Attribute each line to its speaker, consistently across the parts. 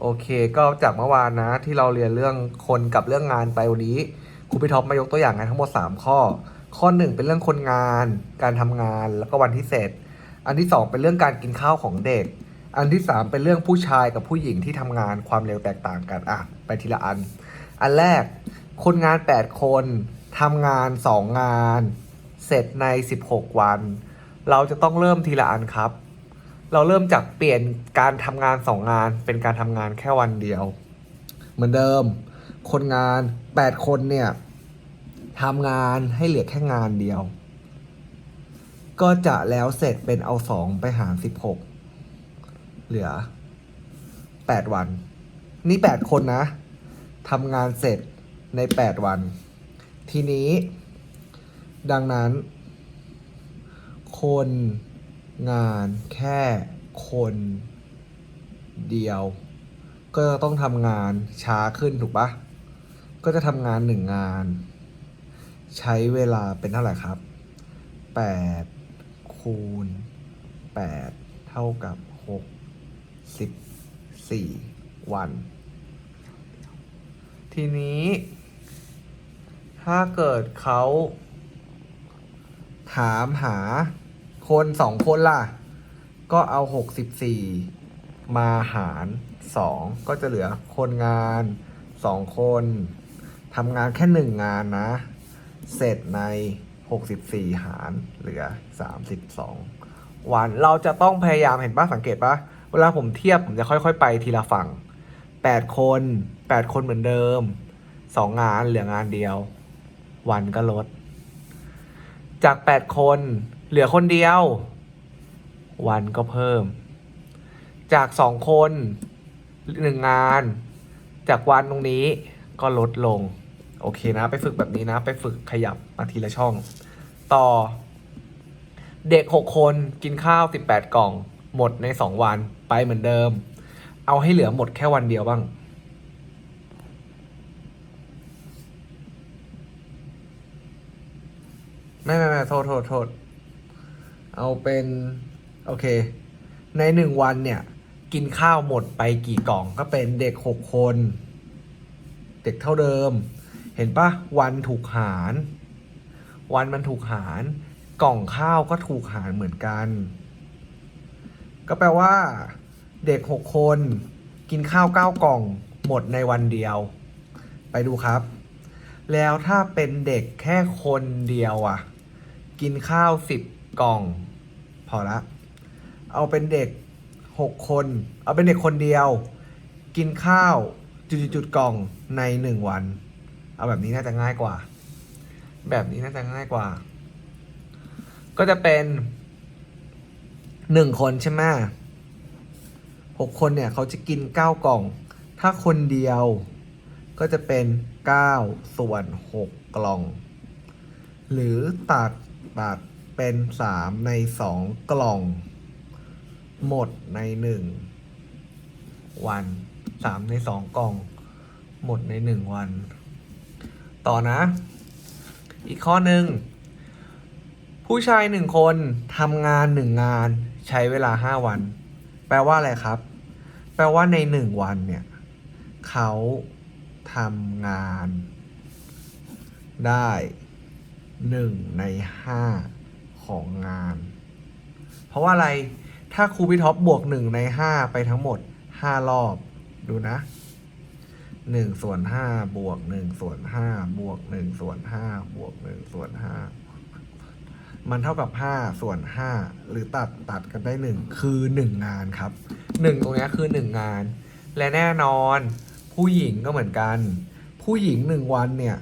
Speaker 1: โอเค ก็จากเมื่อวานนะที่เราเรียนเรื่องคนกับเรื่องงานไปวันนี้ครูพี่ท็อปมายกตัวอย่างงานทั้งหมด 3 ข้อ ข้อ 1 เป็นเรื่องคนงาน การทำงานแล้วก็วันที่เสร็จ อันที่ 2 เป็นเรื่องการกินข้าวของเด็ก อันที่ 3 เป็นเรื่องผู้ชายกับผู้หญิงที่ทำงานความเร็วแตกต่างกันอะไปทีละอัน อันแรก คนงาน 8 คนทำงาน 2 งาน เสร็จใน 16 วัน เราจะต้องเริ่มทีละอันครับ เราเริ่มจากเปลี่ยนการทำงานสองงาน เป็นการทำงานแค่วันเดียว เหมือนเดิม คนงาน8คนเนี่ยทำงานให้เหลือแค่งานเดียว ก็จะแล้วเสร็จเป็นเอาสองไปหาร16เหลือ8วัน นี่8คนนะทำงานเสร็จใน8วัน ทีนี้ ดังนั้น คน งานแค่คนเดียว ก็จะต้องทำงานช้าขึ้นถูกปะก็จะทำงานหนึ่งงาน ใช้เวลาเป็นเท่าไหร่ครับ 8 คูณ 8 เท่ากับ 6 14 วัน ทีนี้ ถ้าเกิดเขาถามหา คนสองคนล่ะ ก็เอา64มาหาร2ก็จะเหลือคนงาน2คนทำงานแค่1งานนะ เสร็จใน 64 หารเหลือ 32 วันเราจะต้องพยายามเห็นป้าสังเกตปะเวลาผมเทียบผมจะค่อยๆ ไปทีละฝั่ง 8 คน 8 คนเหมือนเดิม 2 งานเหลืองานเดียว วันก็ลด จาก 8 คน เหลือคนเดียว วันก็เพิ่ม จาก2คนหนึ่งงาน จากวันตรงนี้ก็ลดลง โอเคนะ ไปฝึกแบบนี้นะ ไปฝึกขยับมาทีละช่อง ต่อ เด็ก6คนกินข้าว18กล่อง หมดใน2วันไปเหมือนเดิม เอาให้เหลือหมดแค่วันเดียวบ้างไม่ไม่ไม่โทษโทษโทษ เอาเป็น โอเค ในหนึ่งวันเนี่ย กินข้าวหมดไปกี่กล่องก็เป็นเด็กหกคน เด็กเท่าเดิม เห็นปะวันถูกหาร วันมันถูกหาร กล่องข้าวก็ถูกหารเหมือนกัน ก็แปลว่า เด็กหกคน กินข้าวเก้ากล่องหมดในวันเดียว ไปดูครับ แล้วถ้าเป็นเด็กแค่คนเดียวอะ กินข้าวสิบ กล่อง พอละ เอาเป็นเด็กหกคน เอาเป็นเด็กคนเดียว กินข้าวจุดๆๆกล่องในหนึ่งวัน เอาแบบนี้น่าจะง่ายกว่า แบบนี้น่าจะง่ายกว่า ก็จะเป็นหนึ่งคนใช่ไหมหกคนเนี่ยเขาจะกินเก้ากล่อง ถ้าคนเดียวก็จะเป็น9ส่วน6กล่อง หรือตัดตัด เป็น3ใน2กล่อง หมดใน1วัน3ใน2กล่อง หมดใน1วัน ต่อนะ อีกข้อหนึ่ง ผู้ชายหนึ่งคนทำงานหนึ่งงานใช้เวลา5วัน แปลว่าอะไรครับ แปลว่าใน1วันเนี่ยเขาทำงานได้หนึ่งในห้า ของงาน เพราะว่าอะไรถ้าครูพี่ท็อปบวกหนึ่งในห้าไปทั้งหมดห้ารอบ ดูนะหนึ่งส่วนห้าบวกหนึ่งส่วนห้าบวกหนึ่งส่วนห้าบวกหนึ่งส่วนห้ามันเท่ากับห้าส่วนห้าหรือตัดตัดกันได้หนึ่งคือหนึ่งงานครับหนึ่งตรงนี้คือหนึ่งงาน และแน่นอน ผู้หญิงก็เหมือนกัน ผู้หญิงหนึ่งวันเนี่ย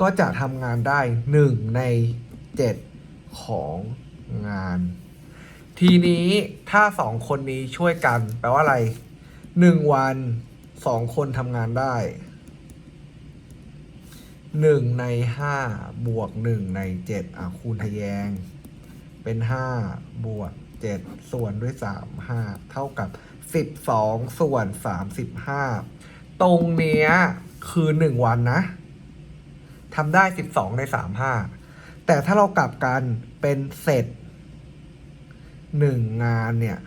Speaker 1: ก็จะทำงานได้หนึ่งในเจ็ด ของงาน ทีนี้ถ้าสองคนนี้ช่วยกัน แปลว่าอะไรหนึ่งวันสองคนทำงานได้หนึ่งในห้าบวกหนึ่งในเจ็ดอะคูณทะแยง เป็นห้าบวกเจ็ดส่วนด้วยสามห้าเท่ากับสิบสองส่วนสามสิบห้าตรงเนี้ยคือหนึ่งวันนะทำได้สิบสองในสามห้า แต่ถ้าเรากลับกันเป็นเสร็จหนึ่งงานเนี่ย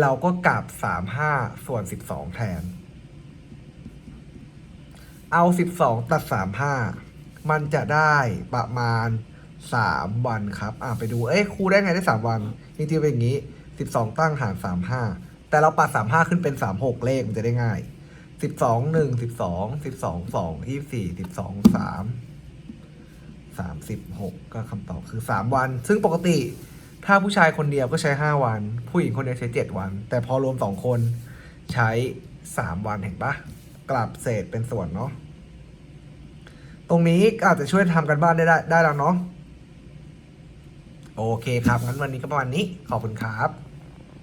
Speaker 1: เราก็กลับสามห้าส่วนสิบสองแทน เอาสิบสองตัดสามห้ามันจะได้ประมาณสามวันครับ อ่าไปดู เอ้ยครูได้ไงได้สามวันจริงๆเป็นอย่างนี้สิบสองตั้งหารสามห้าแต่เราปัดสามห้าขึ้นเป็นสามหกเลขมันจะได้ง่ายสิบสองหนึ่งสิบสองสิบสองสองยี่สี่สิบสองสาม สามสิบหกก็คำตอบคือสามวัน ซึ่งปกติถ้าผู้ชายคนเดียวก็ใช้ห้าวัน ผู้หญิงคนเดียวใช้เจ็ดวัน แต่พอรวมสองคนใช้สามวันเห็นปะกลับเศษเป็นส่วนเนาะตรงนี้อาจจะช่วยทำกันบ้านได้ได้ได้แล้วเนาะโอเคครับงั้นวันนี้ก็ประมาณนี้ขอบคุณครับ